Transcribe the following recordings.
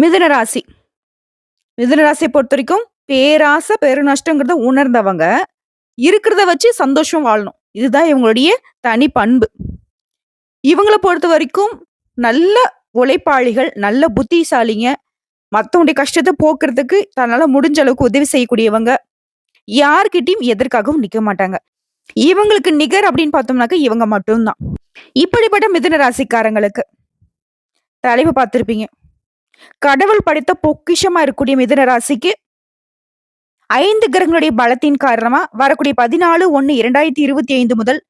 மிதுன ராசி. மிதுன பொறுத்த வரைக்கும் பேராசை, பெருநஷ்டங்கிறத உணர்ந்தவங்க, இருக்கிறத வச்சு சந்தோஷம் வாழணும். இதுதான் இவங்களுடைய தனி பண்பு. இவங்களை பொறுத்த வரைக்கும் நல்ல உழைப்பாளிகள், நல்ல புத்திசாலிங்க. மற்றவங்களுடைய கஷ்டத்தை போக்குறதுக்கு தன்னால் முடிஞ்ச அளவுக்கு உதவி செய்யக்கூடியவங்க. யார்கிட்டையும் எதற்காகவும் நிற்க மாட்டாங்க. இவங்களுக்கு நிகர் அப்படின்னு பார்த்தோம்னாக்க இவங்க மட்டும்தான் இப்படிப்பட்ட மிதுன ராசிக்காரங்களுக்கு தலைப்பு பார்த்துருப்பீங்க கடவுள் படைத்த பொக்கிஷமா இருக்கக்கூடிய மிதுன ராசிக்கு ஐந்து கிரகங்களுடைய பலத்தின் காரணமா வரக்கூடிய 14/1/2025 முதல்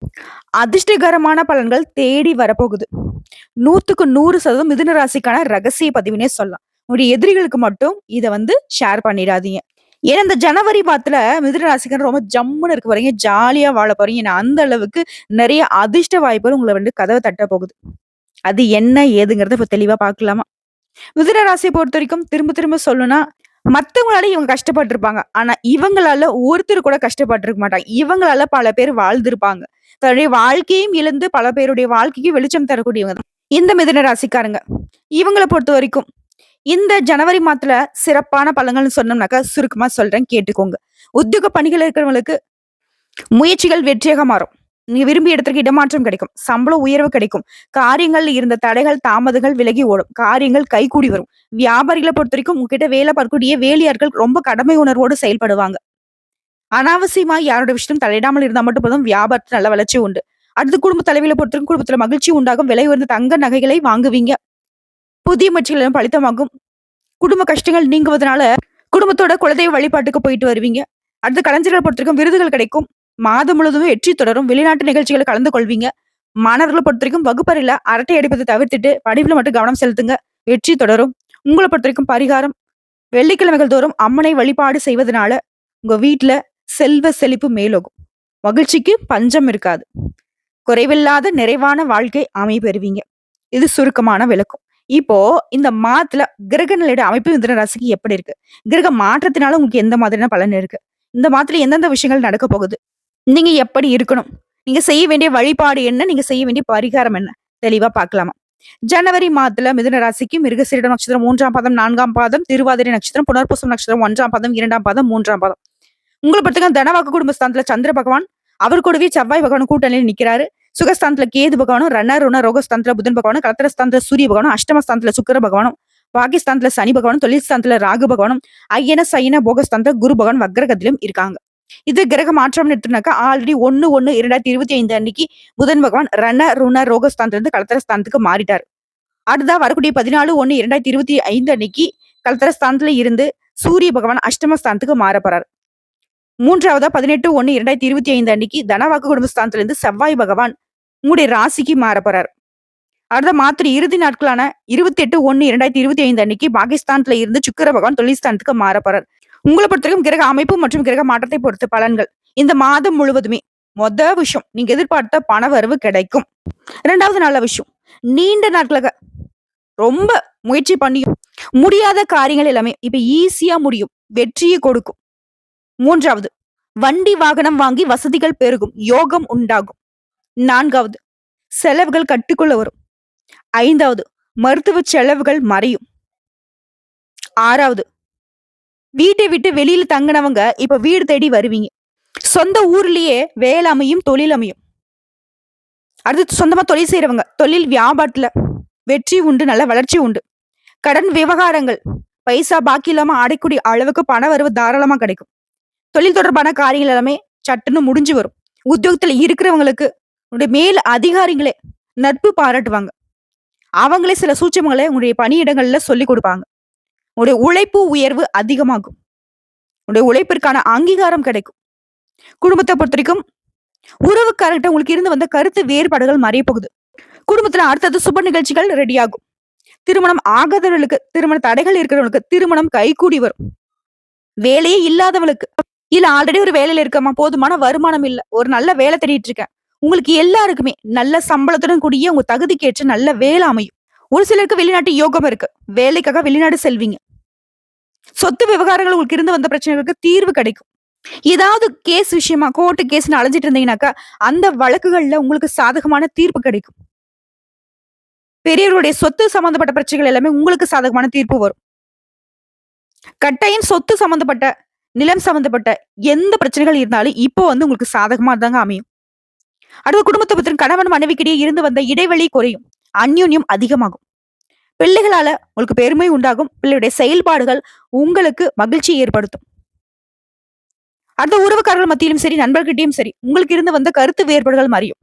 அதிர்ஷ்டகரமான பலன்கள் தேடி வரப்போகுது. 100க்கு 100% மிதுன ராசிக்கான ரகசிய பதிவினே சொல்லலாம். உங்களுடைய எதிரிகளுக்கு மட்டும் இதை வந்து ஷேர் பண்ணிடாதீங்க. ஏன்னா இந்த ஜனவரி மாதத்துல மிதுன ராசிக்காரர் ரொம்ப ஜம்முன்னு இருக்க போறீங்க. ஜாலியா வாழ போறீங்க. ஏன்னா அந்த அளவுக்கு நிறைய அதிர்ஷ்ட வாய்ப்புகள் உங்களை வந்து கதவை தட்ட போகுது. அது என்ன ஏதுங்கிறத இப்போ தெளிவா பார்க்கலாமா? மிதுன பொறுத்த வரைக்கும் திரும்ப திரும்ப சொல்லணும்னா, மத்தவங்களால இவங்க கஷ்டப்பட்டிருப்பாங்க ஆனா இவங்களால ஒருத்தர் கூட கஷ்டப்பட்டிருக்க மாட்டாங்க. இவங்களால பல பேர் வாழ்ந்திருப்பாங்க. தன்னுடைய வாழ்க்கையும் இழந்து பல பேருடைய வாழ்க்கைக்கு வெளிச்சம் தரக்கூடியவங்க தான். இந்த மிதுன ராசிக்காரங்க. இவங்கள பொறுத்தவரைக்கும் இந்த ஜனவரி மாதத்துல சிறப்பான பலன்கள்னு சொன்னோம்னாக்கா சுருக்கமா சொல்றேன் கேட்டுக்கோங்க. உத்தியோக பணிகள் இருக்கிறவங்களுக்கு முயற்சிகள் வெற்றியாக மாறும். நீங்க விரும்பிய இடத்திற்கு இடமாற்றம் கிடைக்கும். சம்பள உயர்வு கிடைக்கும். காரியங்கள்ல இருந்த தடைகள், தாமதங்கள் விலகி ஓடும். காரியங்கள் கைகூடி வரும். வியாபாரிகளை பொறுத்த வரைக்கும் உங்ககிட்ட வேலை பார்க்கக்கூடிய வேலையாட்கள் ரொம்ப கடமை உணர்வோடு செயல்படுவாங்க. அனாவசியமா யாரோட விஷயம் தலையிடாமல் இருந்தா மட்டும் போதும் வியாபாரத்துக்கு நல்ல வளர்ச்சி உண்டு. அடுத்து குடும்ப தலைவியில பொறுத்தவரைக்கும் குடும்பத்துல மகிழ்ச்சி உண்டாகும். விலை உயர்ந்த தங்க நகைகளை வாங்குவீங்க. புதிய முயற்சிகள் எல்லாம் குடும்ப கஷ்டங்கள் நீங்குவதனால குடும்பத்தோட குலதெய்வ வழிபாட்டுக்கு போயிட்டு வருவீங்க. அடுத்து கலைஞர்களை பொறுத்தவரைக்கும் விருதுகள் கிடைக்கும். மாதம் முழுவதும் வெற்றி தொடரும். வெளிநாட்டு நிகழ்ச்சிகளை கலந்து கொள்வீங்க. மாணவர்கள பொறுத்தவரைக்கும் வகுப்பறையில அரட்டை அடிப்பதை தவிர்த்துட்டு படிப்புல மட்டும் கவனம் செலுத்துங்க. வெற்றி தொடரும். உங்களை பொறுத்தவரைக்கும் பரிகாரம் வெள்ளிக்கிழமைகள் தோறும் அம்மனை வழிபாடு செய்வதனால உங்க வீட்டுல செல்வ செழிப்பு மேலோகும். மகிழ்ச்சிக்கு பஞ்சம் இருக்காது. குறைவில்லாத நிறைவான வாழ்க்கை அமைபெறுவீங்க இது சுருக்கமான விளக்கம். இப்போ இந்த மாதத்துல கிரக நிலையோட அமைப்பு இந்த ராசிக்கு எப்படி இருக்கு? கிரக மாற்றத்தினால உங்களுக்கு எந்த மாதிரியான பலன் இருக்கு? இந்த மாதத்துல எந்தெந்த விஷயங்கள் நடக்க போகுது? நீங்க எப்படி இருக்கணும்? நீங்க செய்ய வேண்டிய வழிபாடு என்ன? நீங்க செய்ய வேண்டிய பரிகாரம் என்ன? தெளிவா பார்க்கலாமா? ஜனவரி மாதத்துல மிதுன ராசிக்கு மிருகசீரிடம் நட்சத்திரம் மூன்றாம் பாதம், நான்காம் பாதம், திருவாதிரை நட்சத்திரம், புனர்பூசம் நட்சத்திரம் ஒன்றாம் பாதம், இரண்டாம் பாதம், மூன்றாம் பாதம். உங்களை பொறுத்தவரைக்கும் தனவாக்கு குடும்பஸ்தானத்துல சந்திர பகவான், அவர் கூடவே செவ்வாய் பகவான் கூட்டணியில் நிக்கிறாரு. சுகஸ்தானத்துல கேது பகவானும், ரன்னர் ருண, ரோகஸ்தானத்துல புதன் பகவானும், கலத்திரஸ்தானத்துல சூரிய பகவானும், அஷ்டமஸ்தானத்துல சுக்கர பகவானும், பாகிஸ்தானத்துல சனி பகவானும், தொழில் ஸ்தானத்துல ராகு பகவானும், ஐயன, சைன போகஸ்தானத்துல குரு பகவான் வக்ரகத்திலும் இருக்காங்க. இது கிரக மாற்றம்னு எடுத்தோம்னாக்கா ஆல்ரெடி 1/1/2025 அன்னைக்கு புதன் பகவான் ரண, ருண, ரோகஸ்தானத்துல இருந்து கலத்திரஸ்தானத்துக்கு மாறிட்டார். அடுத்ததா வரக்கூடிய 14/1/2025 அன்னைக்கு கலத்திரஸ்தானத்துல இருந்து சூரிய பகவான் அஷ்டமஸ்தானத்துக்கு மாறப்படுறார் மூன்றாவதா பதினெட்டு ஒன்னு இரண்டாயிரத்தி இருபத்தி ஐந்து அன்னைக்கு தனவாக்கு குடும்பஸ்தானத்திலிருந்து செவ்வாய் பகவான் உங்களுடைய ராசிக்கு மாறப் அடுத்த மாத்திரை இறுதி நாட்களான 28/1/2025 அன்னைக்கு பாகிஸ்தானத்துல இருந்து சுக்கர பகவான் தொழில்ஸ்தானத்துக்கு மாறப்படுறார் மாறப் உங்களை பொறுத்தவரைக்கும் கிரக அமைப்பு மற்றும் கிரக மாற்றத்தை பொறுத்த பலன்கள். இந்த மாதம் முழுவதுமே மொத விஷயம் நீங்க எதிர்பார்த்த பண வரவு கிடைக்கும். ரெண்டாவது நல்ல விஷயம். நீண்ட நாட்களாக ரொம்ப முயற்சி பண்ணியும் முடியாத காரியங்கள் எல்லாமே இப்ப ஈஸியா முடியும். வெற்றியை கொடுக்கும். மூன்றாவது வண்டி வாகனம் வாங்கி வசதிகள் பெருகும். யோகம் உண்டாகும். நான்காவது செலவுகள் கட்டுக்குள்ள வரும். ஐந்தாவது மருத்துவ செலவுகள் மறையும். ஆறாவது வீட்டை விட்டு வெளியில தங்குனவங்க இப்ப வீடு தேடி வருவீங்க. சொந்த ஊர்லயே வேலை அமையும், தொழில் அமையும். அடுத்து சொந்தமா தொழில் செய்யறவங்க தொழில் வியாபாரத்துல வெற்றி உண்டு, நல்ல வளர்ச்சி உண்டு. கடன் விவகாரங்கள் பைசா பாக்கி இல்லாம அடைக்கூடிய அளவுக்கு பண வரவு தாராளமா கிடைக்கும். தொழில் தொடர்பான காரியங்கள் எல்லாமே சட்டுன்னு முடிஞ்சு வரும். உத்தியோகத்துல இருக்கிறவங்களுக்கு உங்களுடைய மேல் அதிகாரிகளே நட்பு பாராட்டுவாங்க. அவங்களே சில சூட்சமங்களை உங்களுடைய பணியிடங்கள்ல சொல்லிக் கொடுப்பாங்க. உடைய உழைப்பு உயர்வு அதிகமாகும். உடைய உழைப்பிற்கான அங்கீகாரம் கிடைக்கும். குடும்பத்தை பொறுத்த வரைக்கும் உறவுக்காரர்கிட்ட உங்களுக்கு இருந்து வந்த கருத்து வேறுபாடுகள் மறைய போகுது. குடும்பத்துல அடுத்தது சுப நிகழ்ச்சிகள் ரெடியாகும் திருமணம் ஆகாதவர்களுக்கு, திருமண தடைகள் இருக்கிறவங்களுக்கு திருமணம் கைகூடி வரும். வேலையே இல்லாதவளுக்கு, இல்ல ஆல்ரெடி ஒரு வேலையில இருக்கமா போதுமான வருமானம் இல்ல. ஒரு நல்ல வேலை தேடிட்டு இருக்கேன். உங்களுக்கு எல்லாருக்குமே நல்ல சம்பளத்துடன் கூடிய உங்க தகுதிக்கேற்ற நல்ல வேலை அமையும். ஒரு சிலருக்கு வெளிநாட்டு யோகம் இருக்கு. வேலைக்காக வெளிநாடு செல்வீங்க. சொத்து விவகாரங்கள் உங்களுக்கு இருந்து வந்த பிரச்சனைகளுக்கு தீர்வு கிடைக்கும். ஏதாவது கேஸ் விஷயமா கோர்ட் கேஸ்ன்னு அலைஞ்சிட்டு இருந்தீங்கன்னாக்கா, அந்த வழக்குகள்ல உங்களுக்கு சாதகமான தீர்ப்பு கிடைக்கும். பெரியவருடைய சொத்து சம்பந்தப்பட்ட பிரச்சனைகள் எல்லாமே உங்களுக்கு சாதகமான தீர்ப்பு வரும் கட்டாயம் சொத்து சம்பந்தப்பட்ட நிலம் சம்பந்தப்பட்ட எந்த பிரச்சனைகள் இருந்தாலும் இப்போ வந்து உங்களுக்கு சாதகமா தாங்க அமையும் அடுத்த குடும்பத்தை பத்திரம் கணவன் மனைவிக்கிடையே இருந்து வந்த இடைவெளி குறையும் அந்யோன்யம் அதிகமாகும். பிள்ளைகளால உங்களுக்கு பெருமை உண்டாகும். பிள்ளையுடைய செயல்பாடுகள் உங்களுக்கு மகிழ்ச்சி ஏற்படுத்தும். அடுத்த உறவுக்காரர்கள் மத்தியிலும் சரி நண்பர்கிட்டயும் சரி உங்களுக்கு இருந்து வந்த கருத்து வேறுபாடுகள் மறியும்.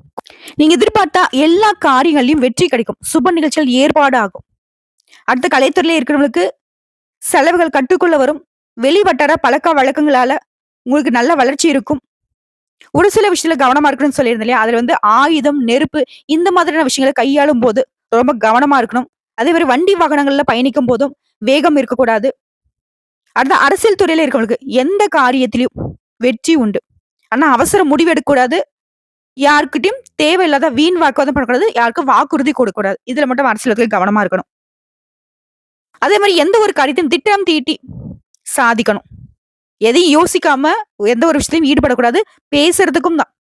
நீங்க எதிர்பார்த்தா எல்லா காரியங்களையும் வெற்றி கிடைக்கும். சுப நிகழ்ச்சிகள் ஏற்பாடு ஆகும் அடுத்த கலைத்துறையில இருக்கிறவங்களுக்கு செலவுகள் கட்டுக்குள்ள வரும். வெளிவட்டார பழக்க வழக்கங்களால உங்களுக்கு நல்ல வளர்ச்சி இருக்கும். ஒரு சில விஷயத்துல கவனமா இருக்கணும்னு சொல்லியிருந்தேன் இல்லையா? அதுல வந்து ஆயுதம் நெருப்பு இந்த மாதிரியான விஷயங்களை கையாளும் போது ரொம்ப கவனமா இருக்கணும். அதே மாதிரி வண்டி வாகனங்கள்ல பயணிக்கும் போதும் வேகம் இருக்கக்கூடாது. அடுத்த அரசியல் துறையில இருக்கவங்களுக்கு எந்த காரியத்திலையும் வெற்றி உண்டு. ஆனா அவசர முடிவு எடுக்கக்கூடாது யாருக்கிட்டையும் தேவையில்லாத வீண் வாக்குவாதம் பண்ணக்கூடாது. யாருக்கும் வாக்குறுதி கொடுக்கக்கூடாது. இதுல மட்டும் அரசியலுக்கு கவனமா இருக்கணும். அதே மாதிரி எந்த ஒரு காரியத்தையும் திட்டம் தீட்டி சாதிக்கணும். எதையும் யோசிக்காம எந்த ஒரு விஷயத்தையும் ஈடுபடக்கூடாது. பேசுறதுக்கும் தான்.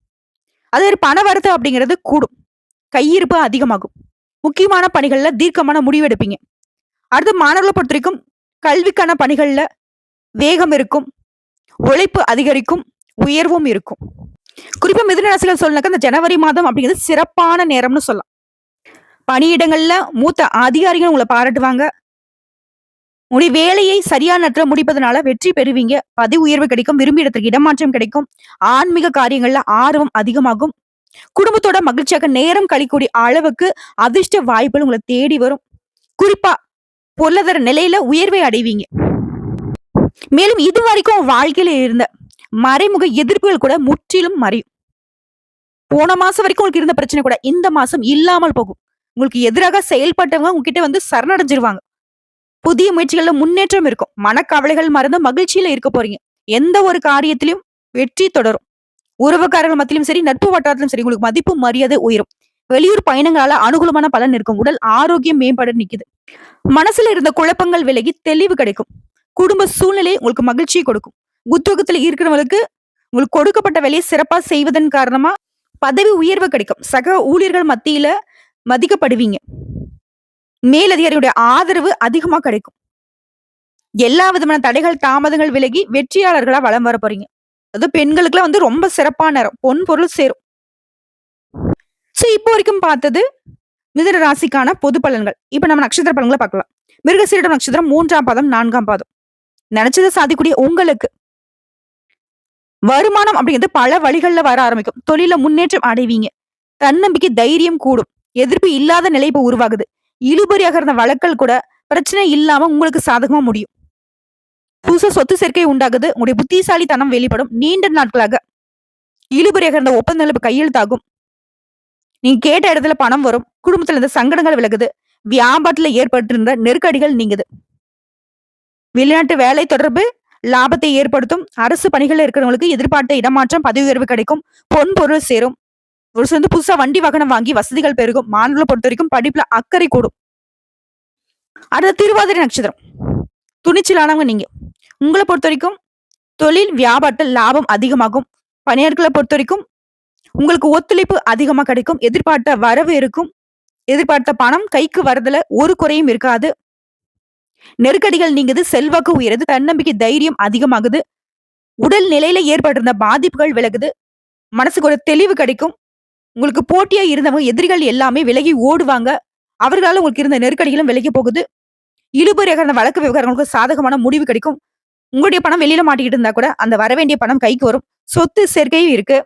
அது ஒரு பண வரத்து அப்படிங்கிறது கூடும். கையிருப்பு அதிகமாகும். முக்கியமான பணிகளில் தீர்க்கமான முடிவு எடுப்பீங்க அடுத்து மாணவர்களை பொறுத்த வரைக்கும் கல்விக்கான பணிகளில் வேகம் இருக்கும். உழைப்பு அதிகரிக்கும். உயர்வும் இருக்கும். குறிப்பாக மிதுனராசிகள் சொல்லனாக்க இந்த ஜனவரி மாதம் அப்படிங்கிறது சிறப்பான நேரம்னு சொல்லலாம். பணியிடங்களில் மூத்த அதிகாரிகள் உங்களை பாராட்டுவாங்க. உங்களுடைய வேலையை சரியான நேரத்துல முடிப்பதனால வெற்றி பெறுவீங்க. பதவி உயர்வு கிடைக்கும் விரும்பிய இடத்துக்கு இடமாற்றம் கிடைக்கும். ஆன்மீக காரியங்கள்ல ஆர்வம் அதிகமாகும். குடும்பத்தோட மகிழ்ச்சியாக நேரம் கழிக்கூடிய அளவுக்கு அதிர்ஷ்ட வாய்ப்புகள் உங்களை தேடி வரும். குறிப்பா பொருளாதார நிலையில உயர்வை அடைவீங்க. மேலும் இது வரைக்கும் வாழ்க்கையில இருந்த மறைமுக எதிர்ப்புகள் கூட முற்றிலும் மறையும். போன மாசம் வரைக்கும் உங்களுக்கு இருந்த பிரச்சனை கூட இந்த மாசம் இல்லாமல் போகும். உங்களுக்கு எதிராக செயல்பட்டவங்க உங்ககிட்ட வந்து சரணடைஞ்சிருவாங்க. புதிய முயற்சிகள்ல முன்னேற்றம் இருக்கும். மனக்கவலைகள் மறந்து மகிழ்ச்சியில இருக்க போறீங்க. எந்த ஒரு காரியத்திலும் வெற்றி தொடரும். உறவுக்காரர்கள் மத்தியிலும் சரி நட்பு வட்டாரத்திலும் சரி உங்களுக்கு மதிப்பு மரியாதை உயரும். வெளியூர் பயணங்களால அனுகூலமான பலன் இருக்கும். உடல் ஆரோக்கியம் மேம்பட நிக்குது. மனசுல இருந்த குழப்பங்கள் விலகி தெளிவு கிடைக்கும். குடும்ப சூழ்நிலை உங்களுக்கு மகிழ்ச்சியை கொடுக்கும். உத்தியோகத்துல இருக்கிறவங்களுக்கு உங்களுக்கு கொடுக்கப்பட்ட வேலையை சிறப்பா செய்வதன் காரணமா பதவி உயர்வு கிடைக்கும். சக ஊழியர்கள் மத்தியில மதிக்கப்படுவீங்க. மேலதிகாரியுடைய ஆதரவு அதிகமா கிடைக்கும். எல்லா விதமான தடைகள் தாமதங்கள் விலகி வெற்றியாளர்களா வலம் வர போறீங்க. அது பெண்களுக்குலாம் வந்து ரொம்ப சிறப்பான நேரம் பொன் பொருள் சேரும். சோ இப்போ வரைக்கும் பார்த்தது மிதன ராசிக்கான பொது பலன்கள். இப்ப நம்ம நட்சத்திர பலன்களை பார்க்கலாம். மிருகசீரிடம் நட்சத்திரம் மூன்றாம் பாதம் நான்காம் பாதம். நினைச்சதை சாதிக்கூடிய உங்களுக்கு வருமானம் அப்படிங்கிறது பல வழிகள்ல வர ஆரம்பிக்கும். தொழில முன்னேற்றம் அடைவீங்க. தன்னம்பிக்கை தைரியம் கூடும். எதிர்ப்பு இல்லாத நிலை இப்ப உருவாகுது. இழுபறியாக இருந்த வழக்கல் கூட பிரச்சனை இல்லாம உங்களுக்கு சாதகமா முடியும். புதுசா சொத்து சேர்க்கை உண்டாகுது உங்களுடைய புத்திசாலித்தனம் வெளிப்படும். நீண்ட நாட்களாக இழுபறியாக இருந்த ஒப்பந்தங்கள் இப்ப கையெழுத்தாகும். நீங்க கேட்ட இடத்துல பணம் வரும் குடும்பத்துல இருந்த சங்கடங்கள் விலகுது வியாபாரத்துல ஏற்பட்டிருந்த நெருக்கடிகள் நீங்குது. வெளிநாட்டு வேலை தொடர்பு லாபத்தை ஏற்படுத்தும் அரசு பணிகள் இருக்கிறவங்களுக்கு எதிர்பார்த்த இடமாற்றம் பதவி உயர்வு கிடைக்கும் பொன் பொருள் சேரும். ஒரு சேர்ந்து வந்து புதுசா வண்டி வாகனம் வாங்கி வசதிகள் பெருகும். மாணவர்களை பொறுத்த வரைக்கும் படிப்புல அக்கறை கூடும். அடுத்த திருவாதிரை நட்சத்திரம். துணிச்சலானவங்க நீங்க. உங்களை பொறுத்த வரைக்கும் தொழில் வியாபாரத்தில் லாபம் அதிகமாகும். பணியாளர்களை பொறுத்த வரைக்கும் உங்களுக்கு ஒத்துழைப்பு அதிகமா கிடைக்கும். எதிர்பார்த்த வரவு இருக்கும். எதிர்பார்த்த பணம் கைக்கு வரதுல ஒரு குறையும் இருக்காது. நெருக்கடிகள் நீங்குது செல்வாக்கு உயருது தன்னம்பிக்கை தைரியம் அதிகமாகுது. உடல் நிலையில ஏற்பட்டிருந்த பாதிப்புகள் விலகுது. மனசுக்கு ஒரு தெளிவு கிடைக்கும். உங்களுக்கு போட்டியா இருந்தவங்க எதிரிகள் எல்லாமே விலகி ஓடுவாங்க. அவர்களால உங்களுக்கு இருந்த நெருக்கடிகளும் விலகி போகுது. இழுபறியாக வழக்கு விவகாரங்களுக்கு சாதகமான முடிவு கிடைக்கும். உங்களுடைய பணம் வெளியில மாட்டிக்கிட்டு இருந்தா கூட அந்த வரவேண்டிய பணம் கைக்கு வரும். சொத்து சேர்க்கையும் இருக்கு.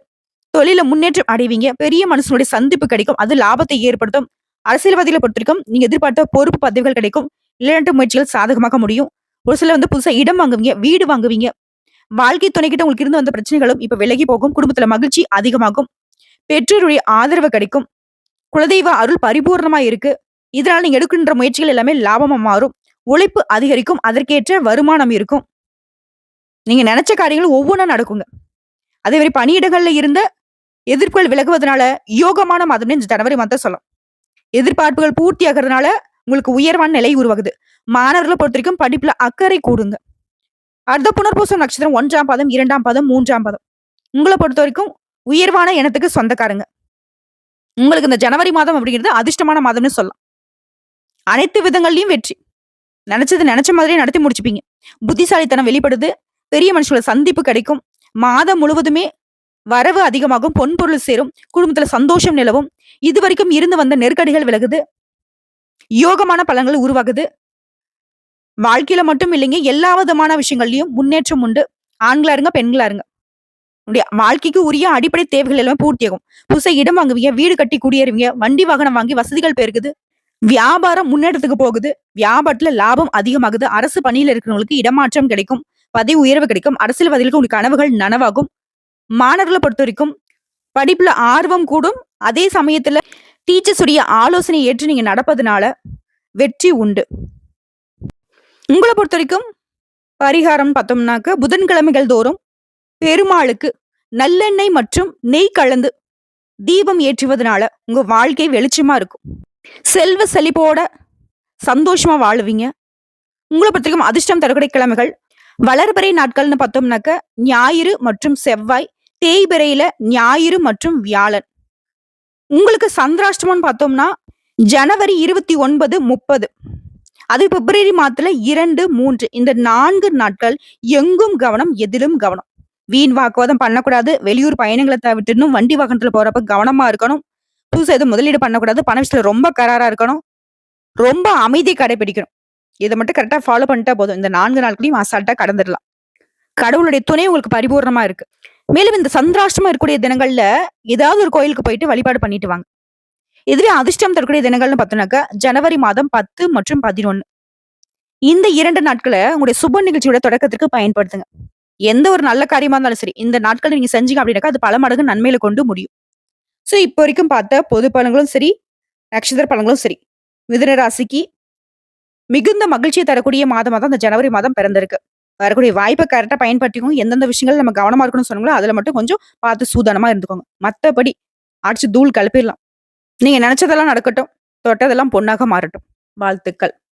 தொழில முன்னேற்றம் அடைவீங்க. பெரிய மனுஷனுடைய சந்திப்பு கிடைக்கும். அது லாபத்தை ஏற்படுத்தும். அரசியல்வாதிகளை பொறுத்திருக்கும் நீங்க எதிர்பார்த்த பொறுப்பு பதவிகள் கிடைக்கும். விளையாட்டு முயற்சிகள் சாதகமாக முடியும். ஒரு சில வந்து புதுசா இடம் வாங்குவீங்க வீடு வாங்குவீங்க. வாழ்க்கை துணைக்கிட்ட உங்களுக்கு இருந்து வந்த பிரச்சனைகளும் இப்ப விலகி போகும். குடும்பத்துல மகிழ்ச்சி அதிகமாகும். பெற்றோருடைய ஆதரவு கிடைக்கும். குலதெய்வ அருள் பரிபூர்ணமா இருக்கு. இதனால் நீங்க எடுக்கின்ற முயற்சிகள் எல்லாமே லாபமா மாறும். உழைப்பு அதிகரிக்கும். அதற்கேற்ற வருமானம் இருக்கும். நீங்க நினைச்ச காரியங்கள் ஒவ்வொன்றா நடக்குங்க. அதே மாதிரி பணியிடங்கள்ல இருந்த எதிர்ப்புகள் விலகுவதனால யோகமான மாதம்னு இந்த ஜனவரி மாதம் சொல்லலாம். எதிர்பார்ப்புகள் பூர்த்தி ஆகிறதுனால உங்களுக்கு உயர்வான நிலை உருவாகுது. மாணவர்களை பொறுத்த வரைக்கும் படிப்புல அக்கறை கூடுங்க. அடுத்த புனர்பூசம் நட்சத்திரம் ஒன்றாம் பாதம் இரண்டாம் பாதம் மூன்றாம் பாதம். உங்களை பொறுத்த வரைக்கும் உயர்வான இனத்துக்கு சொந்தக்காரங்க உங்களுக்கு இந்த ஜனவரி மாதம் அப்படிங்கிறது அதிர்ஷ்டமான மாதம்னு சொல்லலாம் அனைத்து விதங்கள்லையும் வெற்றி. நினைச்சது நினைச்ச மாதிரியே நடத்தி முடிச்சுப்பீங்க. புத்திசாலித்தனம் வெளிப்படுது. பெரிய மனுஷங்களோட சந்திப்பு கிடைக்கும். மாதம் முழுவதுமே வரவு அதிகமாகும். பொன் பொருள் சேரும். குடும்பத்துல சந்தோஷம் நிலவும். இதுவரைக்கும் இருந்து வந்த நெருக்கடிகள் விலகுது. யோகமான பலன்கள் உருவாகுது. வாழ்க்கையில மட்டும் இல்லைங்க. எல்லா விதமான விஷயங்கள்லயும் முன்னேற்றம் உண்டு. ஆண்களா இருங்க, பெண்களா இருங்க. உடைய வாழ்க்கைக்கு உரிய அடிப்படை தேவைகள் எல்லாமே பூர்த்தியாகும். புதுசை இடம் வாங்குவீங்க, வீடு கட்டி குடியேறுவீங்க, வண்டி வாகனம் வாங்கி வசதிகள் பெருகுது. வியாபாரம் முன்னேற்றத்துக்கு போகுது. வியாபாரத்துல லாபம் அதிகமாகுது. அரசு பணியில இருக்கிறவங்களுக்கு இடமாற்றம் கிடைக்கும். பதவி உயர்வு கிடைக்கும். அரசியல்வாதிகளுக்கு உங்களுக்கு கனவுகள் நனவாகும். மாணவர்களை பொறுத்த வரைக்கும் படிப்புல ஆர்வம் கூடும். அதே சமயத்துல டீச்சர்ஸ் உடைய ஏற்று நீங்க நடப்பதுனால வெற்றி உண்டு. உங்களை பொறுத்த வரைக்கும் பரிகாரம் பார்த்தோம்னாக்க, புதன்கிழமைகள் தோறும் பெருமாளுக்கு நல்லெண்ணெய் மற்றும் நெய் கலந்து தீபம் ஏற்றுவதனால உங்க வாழ்க்கை வெளிச்சமா இருக்கும். செல்வ செழிப்போட சந்தோஷமா வாழுவீங்க. உங்களை பொறுத்தவரைக்கும் அதிர்ஷ்டம் தரக்கூடிய கிழமைகள் வளர்பிறை நாட்கள்னு பார்த்தோம்னாக்க, ஞாயிறு மற்றும் செவ்வாய், தேய்பிறையில ஞாயிறு மற்றும் வியாழன். உங்களுக்கு சந்திராஷ்டமம்னு பார்த்தோம்னா, ஜனவரி 29, 30 அது பிப்ரவரி மாதத்துல 2, 3 இந்த நான்கு நாட்கள் எங்கும் கவனம், எதிலும் கவனம். வீண் வாக்குவாதம் பண்ணக்கூடாது. வெளியூர் பயணங்களை தவிர்த்துடணும். வண்டி வாகனத்துல போறப்ப கவனமா இருக்கணும். புதுசா எதுவும் முதலீடு பண்ணக்கூடாது. பண விஷயத்துல ரொம்ப கராரா இருக்கணும். ரொம்ப அமைதி கடைபிடிக்கணும். இதை மட்டும் கரெக்டாக ஃபாலோ பண்ணிட்டா போதும். இந்த நான்கு நாட்களையும் அசால்ட்டா கடந்துடலாம். கடவுளுடைய துணை உங்களுக்கு பரிபூர்ணமா இருக்கு. மேலும் இந்த சந்திராஷ்டமம் இருக்கக்கூடிய தினங்கள்ல ஏதாவது ஒரு கோயிலுக்கு போயிட்டு வழிபாடு பண்ணிட்டு வாங்க. இதுவே அதிர்ஷ்டம் தரக்கூடிய தினங்கள்னு பார்த்தோம்னாக்க, ஜனவரி மாதம் 10 மற்றும் 11 இந்த இரண்டு நாட்கள உங்களுடைய சுப நிகழ்ச்சியோட தொடக்கத்திற்கு பயன்படுத்துங்க. எந்த ஒரு நல்ல காரியமா இருந்தாலும் சரி, இந்த நாட்கள் நீங்க செஞ்சீங்க அப்படின்னாக்கா, அது பல மடங்கு நன்மையில கொண்டு முடியும். ஸோ இப்போ வரைக்கும் பார்த்த பொது பலன்களும் சரி, நட்சத்திர பலன்களும் சரி, மிதுன ராசிக்கு மிகுந்த மகிழ்ச்சியை தரக்கூடிய மாதமாக தான் இந்த ஜனவரி மாதம் பிறந்திருக்கு. வரக்கூடிய வாய்ப்பை கரெக்டாக பயன்படுத்திக்கோங்க. எந்தெந்த விஷயங்கள் நம்ம கவனமாக இருக்கணும்னு சொன்னோங்களோ, அதில் மட்டும் கொஞ்சம் பார்த்து சூதானமாக இருந்துக்கோங்க. மற்றபடி அடிச்சு தூள் கிளப்பிடலாம். நீங்கள் நினச்சதெல்லாம் நடக்கட்டும். தொட்டதெல்லாம் பொண்ணாக மாறட்டும். வாழ்த்துக்கள்.